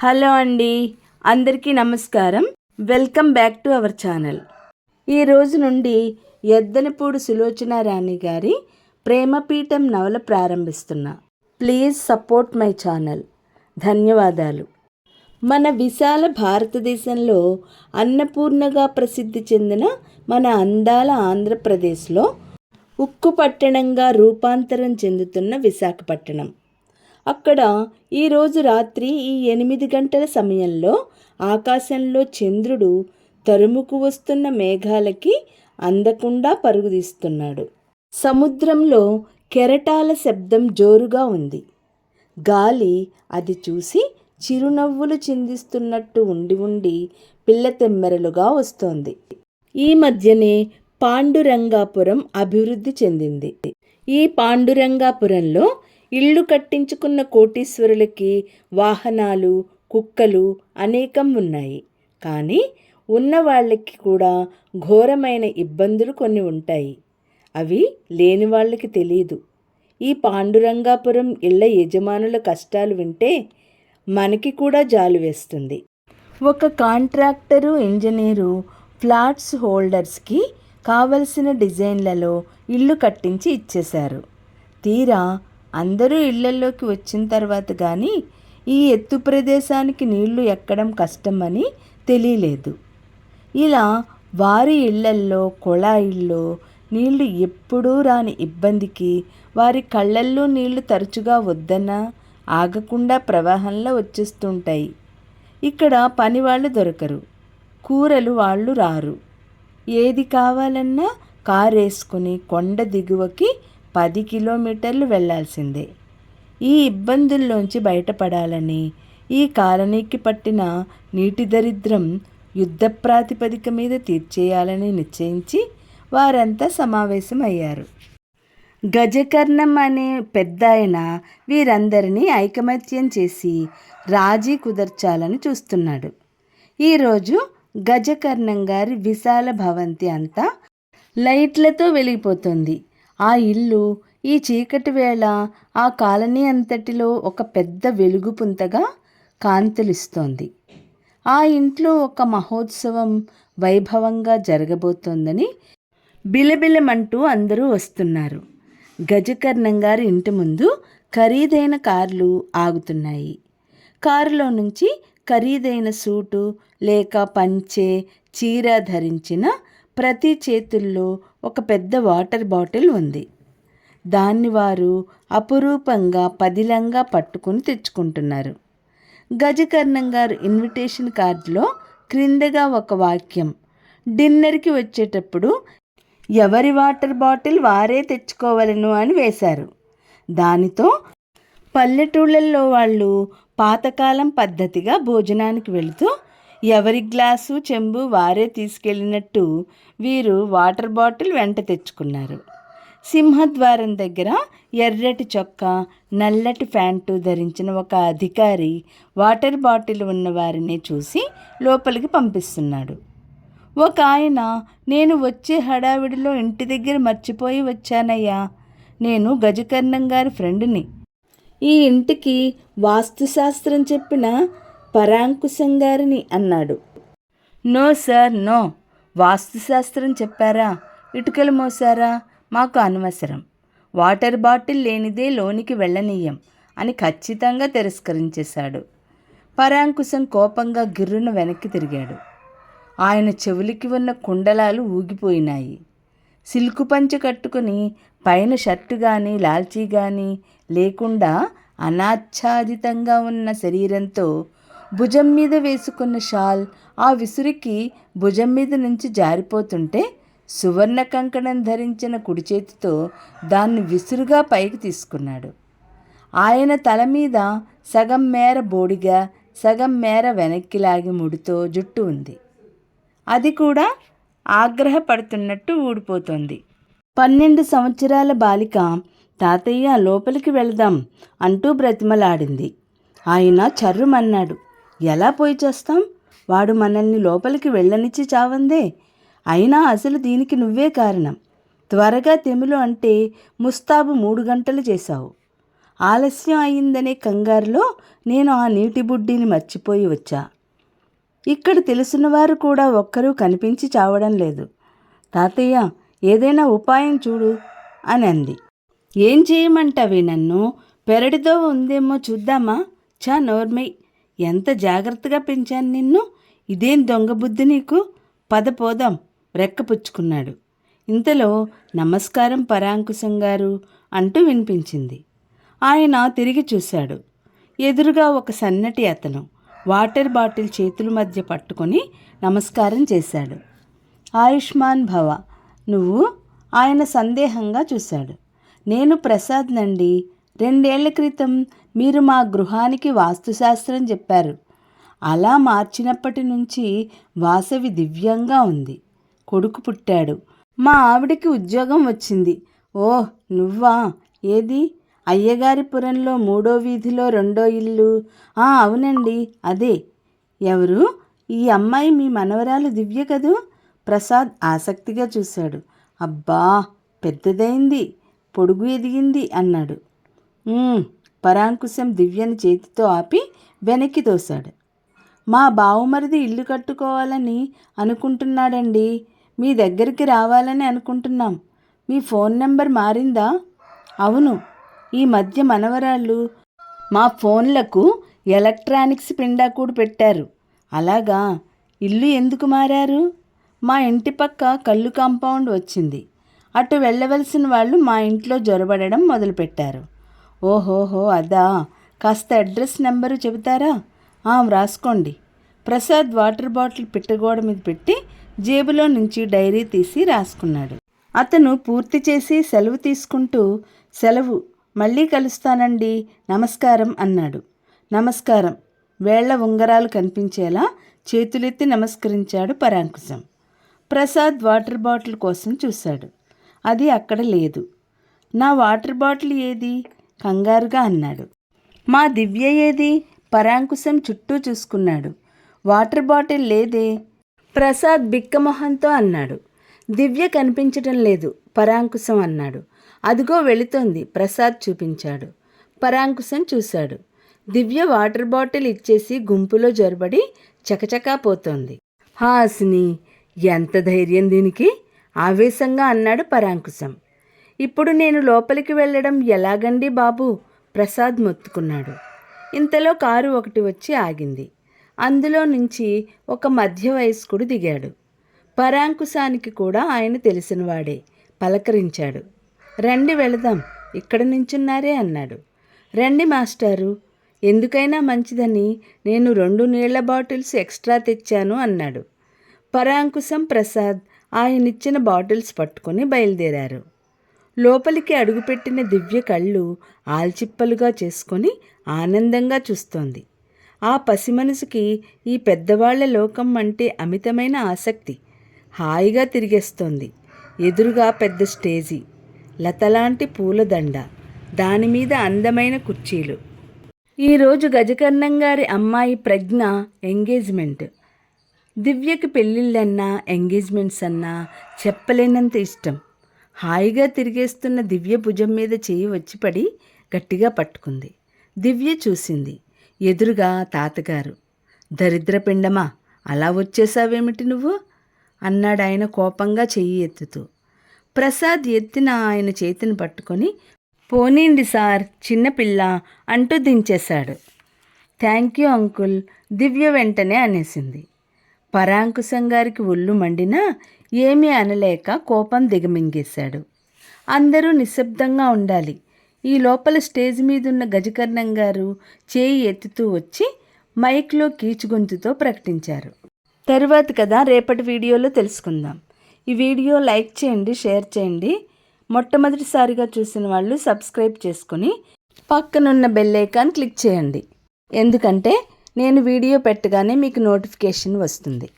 Hello అండి అందరికీ నమస్కారం. Welcome back to our channel. ఈ రోజు నుండి ఎద్దనపూడి సులోచన రాణి గారి ప్రేమపీఠం నవల ప్రారంభిస్తున్నా. Please support my channel. ధన్యవాదాలు. మన విశాల భారతదేశంలో అన్నపూర్ణగా ప్రసిద్ధి చెందిన మన అందాల ఆంధ్రప్రదేశ్లో ఉక్కు పట్టణంగా రూపాంతరం చెందుతున్న విశాఖపట్నం. అక్కడ ఈరోజు రాత్రి ఈ ఎనిమిది గంటల సమయంలో ఆకాశంలో చంద్రుడు తరుముకు వస్తున్న మేఘాలకి అందకుండా పరుగుదీస్తున్నాడు సముద్రంలో కెరటాల శబ్దం జోరుగా ఉంది. గాలి అది చూసి చిరునవ్వులు చిందిస్తున్నట్టు ఉండి ఉండి పిల్ల తెమ్మెరలుగా వస్తోంది. ఈ మధ్యనే పాండురంగాపురం అభివృద్ధి చెందింది. ఈ పాండురంగాపురంలో ఇళ్ళు కట్టించుకున్న కోటీశ్వరులకి వాహనాలు కుక్కలు అనేకం ఉన్నాయి. కానీ ఉన్న వాళ్ళకి కూడా ఘోరమైన ఇబ్బందులు కొన్ని ఉంటాయి. అవి లేని వాళ్ళకి తెలియదు ఈ పాండురంగాపురం ఇళ్ళ యజమానుల కష్టాలు వింటే మనకి కూడా జాలు వేస్తుంది. ఒక కాంట్రాక్టరు ఇంజనీరు ఫ్లాట్స్ హోల్డర్స్కి కావలసిన డిజైన్లలో ఇల్లు కట్టించి ఇచ్చేశారు. తీరా అందరూ ఇళ్ళలోకి వచ్చిన తర్వాత కానీ ఈ ఎత్తు ప్రదేశానికి నీళ్ళు ఎక్కడం కష్టమని తెలియలేదు. ఇలా వారి ఇళ్ళల్లో కుళాయిల్లో నీళ్ళు ఎప్పుడూ రాని ఇబ్బందికి వారి కళ్ళల్లో నీళ్ళు తరచుగా వద్దన్నా ఆగకుండా ప్రవాహంలో వచ్చేస్తుంటాయి. ఇక్కడ పని వాళ్ళు దొరకరు కూరలు వాళ్ళు రారు. ఏది కావాలన్నా కారేసుకుని కొండ దిగువకి పది కిలోమీటర్లు వెళ్ళాల్సిందే ఈ ఇబ్బందుల్లోంచి బయటపడాలని ఈ కాలనీకి పట్టిన నీటి దరిద్రం యుద్ధ ప్రాతిపదిక మీద తీర్చేయాలని నిశ్చయించి వారంతా సమావేశమయ్యారు. గజకర్ణం అనే పెద్ద ఆయన వీరందరినీ ఐకమత్యం చేసి రాజీ కుదర్చాలని చూస్తున్నాడు. ఈరోజు గజకర్ణం గారి విశాల భవంతి అంతా లైట్లతో వెలిగిపోతుంది. ఆ ఇల్లు ఈ చీకటి వేళ ఆ కాలనీ అంతటిలో ఒక పెద్ద వెలుగు పుంతగా కాంతులిస్తోంది. ఆ ఇంట్లో ఒక మహోత్సవం వైభవంగా జరగబోతోందని బిలబిలమంటూ అందరూ వస్తున్నారు. గజకర్ణం గారి ఇంటి ముందు ఖరీదైన కార్లు ఆగుతున్నాయి. కారులో నుంచి ఖరీదైన సూటు లేక పంచే చీర ధరించిన ప్రతి చేతుల్లో ఒక పెద్ద వాటర్ బాటిల్ ఉంది. దాన్ని వారు అపురూపంగా పదిలంగా పట్టుకుని తెచ్చుకుంటున్నారు. గజకర్ణం గారు ఇన్విటేషన్ కార్డులో క్రిందగా ఒక వాక్యం డిన్నర్కి వచ్చేటప్పుడు ఎవరి వాటర్ బాటిల్ వారే తెచ్చుకోవలను అని వేశారు. దానితో పల్లెటూళ్ళల్లో వాళ్ళు పాతకాలం పద్ధతిగా భోజనానికి వెళుతూ ఎవరి గ్లాసు చెంబు వారే తీసుకెళ్ళినట్టు వీరు వాటర్ బాటిల్ వెంట తెచ్చుకున్నారు. సింహద్వారం దగ్గర ఎర్రటి చొక్కా నల్లటి ప్యాంటు ధరించిన ఒక అధికారి వాటర్ బాటిల్ ఉన్న వారిని చూసి లోపలికి పంపిస్తున్నాడు. ఒక ఆయన నేను వచ్చే హడావిడిలో ఇంటి దగ్గర మర్చిపోయి వచ్చానయ్యా. నేను గజకర్ణం గారి ఫ్రెండ్ని. ఈ ఇంటికి వాస్తుశాస్త్రం చెప్పిన పరాంకుశం గారిని అన్నాడు. No sir no. వాస్తుశాస్త్రం చెప్పారా? ఇటుకలు మోసారా? మాకు అనవసరం. వాటర్ బాటిల్ లేనిదే లోనికి వెళ్ళనీయం అని ఖచ్చితంగా తిరస్కరించేశాడు. పరాంకుశం కోపంగా గిర్రున వెనక్కి తిరిగాడు. ఆయన చెవులకి ఉన్న కుండలాలు ఊగిపోయినాయి. సిల్కు పంచ కట్టుకుని పైన షర్టు కానీ లాల్చీ కానీ లేకుండా అనాచ్ఛాదితంగా ఉన్న శరీరంతో భుజం మీద వేసుకున్న షాల్ ఆ విసురికి భుజం మీద నుంచి జారిపోతుంటే సువర్ణ కంకణం ధరించిన కుడి చేతితో దాన్ని విసురుగా పైకి తీసుకున్నాడు. ఆయన తల మీద సగం మేర బోడిగా సగం మేర వెనక్కి లాగి ముడితో జుట్టు ఉంది. అది కూడా ఆగ్రహపడుతున్నట్టు ఊడిపోతోంది. పన్నెండు సంవత్సరాల బాలిక తాతయ్య లోపలికి వెళదాం అంటూ బ్రతిమలాడింది. ఆయన చర్రుమన్నాడు. ఎలా పోయి చేస్తాం? వాడు మనల్ని లోపలికి వెళ్ళనిచ్చి చావందే. అయినా అసలు దీనికి నువ్వే కారణం. త్వరగా తెమిలు అంటే ముస్తాబు మూడు గంటలు చేశావు. ఆలస్యం అయిందనే కంగారులో నేను ఆ నీటి బుడ్డిని మర్చిపోయి వచ్చా. ఇక్కడ తెలిసినవారు కూడా ఒక్కరూ కనిపించి చావడం లేదు. తాతయ్య ఏదైనా ఉపాయం చూడు అని అంది. ఏం చేయమంటావే నన్ను? పెరడితో ఉందేమో చూద్దామా? చా నోర్మై. ఎంత జాగ్రత్తగా పెంచాను నిన్ను? ఇదేం దొంగ బుద్ధి నీకు? పద పోదాం. రెక్కపుచ్చుకున్నాడు ఇంతలో నమస్కారం పరాంకుశం గారు అంటూ వినిపించింది. ఆయన తిరిగి చూశాడు. ఎదురుగా ఒక సన్నటి అతను వాటర్ బాటిల్ చేతుల మధ్య పట్టుకొని నమస్కారం చేశాడు. ఆయుష్మాన్ భవ నువ్వు? ఆయన సందేహంగా చూశాడు. నేను ప్రసాద్ నండి. రెండేళ్ళ క్రితం మీరు మా గృహానికి వాస్తుశాస్త్రం చెప్పారు. అలా మార్చినప్పటి నుంచి వాసవి దివ్యంగా ఉంది. కొడుకు పుట్టాడు. మా ఆవిడకి ఉద్యోగం వచ్చింది. ఓ నువ్వా? ఏది? అయ్యగారిపురంలో మూడో వీధిలో రెండో ఇల్లు. ఆ అవునండి అదే. ఎవరు? ఈ అమ్మాయి మీ మనవరాలు దివ్య కదూ? ప్రసాద్ ఆసక్తిగా చూశాడు. అబ్బా పెద్దదైంది. పొడుగు ఎదిగింది అన్నాడు. పరాంకుశం దివ్యని చేతితో ఆపి వెనక్కి తోశాడు. మా బావుమరిది ఇల్లు కట్టుకోవాలని అనుకుంటున్నాడండి. మీ దగ్గరికి రావాలని అనుకుంటున్నాం. మీ ఫోన్ నెంబర్ మారిందా? అవును. ఈ మధ్య మనవరాళ్ళు మా ఫోన్లకు ఎలక్ట్రానిక్స్ పిండాకూడు పెట్టారు. అలాగా? ఇల్లు ఎందుకు మారారు? మా ఇంటి పక్క కళ్ళు కాంపౌండ్ వచ్చింది. అటు వెళ్ళవలసిన వాళ్ళు మా ఇంట్లో జొరబడడం మొదలుపెట్టారు. ఓహోహో అదా. కాస్త అడ్రస్ నెంబరు చెబుతారా? ఆ, వ్రాసుకోండి. ప్రసాద్ వాటర్ బాటిల్ పిట్టగోడ మీద పెట్టి జేబులో నుంచి డైరీ తీసి రాసుకున్నాడు. అతను పూర్తి చేసి సెలవు తీసుకుంటూ సెలవు మళ్ళీ కలుస్తానండి నమస్కారం అన్నాడు. నమస్కారం. వేళ్ళ ఉంగరాలు కనిపించేలా చేతులెత్తి నమస్కరించాడు పరాంకుశం. ప్రసాద్ వాటర్ బాటిల్ కోసం చూశాడు. అది అక్కడ లేదు. నా వాటర్ బాటిల్ ఏది? కంగారుగా అన్నాడు. మా దివ్య ఏది? పరాంకుశం చుట్టూ చూసుకున్నాడు. వాటర్ బాటిల్ లేదే? ప్రసాద్ బిక్కమొహంతో అన్నాడు. దివ్య కనిపించటం లేదు పరాంకుశం అన్నాడు. అదిగో వెళుతోంది ప్రసాద్ చూపించాడు. పరాంకుశం చూశాడు. దివ్య వాటర్ బాటిల్ ఇచ్చేసి గుంపులో జొరబడి చకచకా పోతోంది. హాసిని ఎంత ధైర్యం దీనికి? ఆవేశంగా అన్నాడు పరాంకుశం. ఇప్పుడు నేను లోపలికి వెళ్ళడం ఎలాగండి బాబు? ప్రసాద్ మొత్తుకున్నాడు. ఇంతలో కారు ఒకటి వచ్చి ఆగింది. అందులో నుంచి ఒక మధ్య వయస్కుడు దిగాడు. పరాంకుశానికి కూడా ఆయన తెలిసినవాడే. పలకరించాడు. రండి వెళదాం. ఇక్కడ నించున్నారే అన్నాడు. రండి మాస్టారు. ఎందుకైనా మంచిదని నేను రెండు నీళ్ళ బాటిల్స్ ఎక్స్ట్రా తెచ్చాను అన్నాడు. పరాంకుశం ప్రసాద్ ఆయనిచ్చిన బాటిల్స్ పట్టుకొని బయలుదేరారు. లోపలికి అడుగుపెట్టిన దివ్య కళ్ళు ఆల్చిప్పలుగా చేసుకొని ఆనందంగా చూస్తోంది. ఆ పసిమనసుకి ఈ పెద్దవాళ్ళ లోకం అంటే అమితమైన ఆసక్తి. హాయిగా తిరిగేస్తోంది. ఎదురుగా పెద్ద స్టేజీ. లతలాంటి పూలదండ. దానిమీద అందమైన కుర్చీలు. ఈరోజు గజకర్ణం గారి అమ్మాయి ప్రజ్ఞ ఎంగేజ్మెంట్. దివ్యకి పెళ్ళిళ్ళన్నా ఎంగేజ్మెంట్స్ అన్నా చెప్పలేనంత ఇష్టం. హాయిగా తిరిగేస్తున్న దివ్య భుజం మీద చేయి వచ్చి పడి గట్టిగా పట్టుకుంది. దివ్య చూసింది. ఎదురుగా తాతగారు. దరిద్రపిండమా అలా వచ్చేసావేమిటి నువ్వు? అన్నాడు ఆయన కోపంగా చెయ్యి ఎత్తుతూ. ప్రసాద్ ఎత్తిన ఆయన చేతిని పట్టుకొని పోనీండి సార్ చిన్నపిల్ల అంటూ దించేశాడు. థ్యాంక్ యూ అంకుల్ దివ్య వెంటనే అనేసింది. పరాంకుశం గారికి ఒళ్ళు మండినా ఏమీ అనలేక కోపం దిగమింగేశాడు. అందరూ నిశ్శబ్దంగా ఉండాలి. ఈ లోపల స్టేజ్ మీదున్న గజకర్ణం గారు చేయి ఎత్తుతూ వచ్చి మైక్లో కీచుగొంతుతో ప్రకటించారు. తరువాత కదా రేపటి వీడియోలో తెలుసుకుందాం. ఈ వీడియో లైక్ చేయండి షేర్ చేయండి. మొట్టమొదటిసారిగా చూసిన వాళ్ళు సబ్స్క్రైబ్ చేసుకుని పక్కనున్న బెల్ ఐకాన్ క్లిక్ చేయండి. ఎందుకంటే నేను వీడియో పెట్టగానే మీకు నోటిఫికేషన్ వస్తుంది.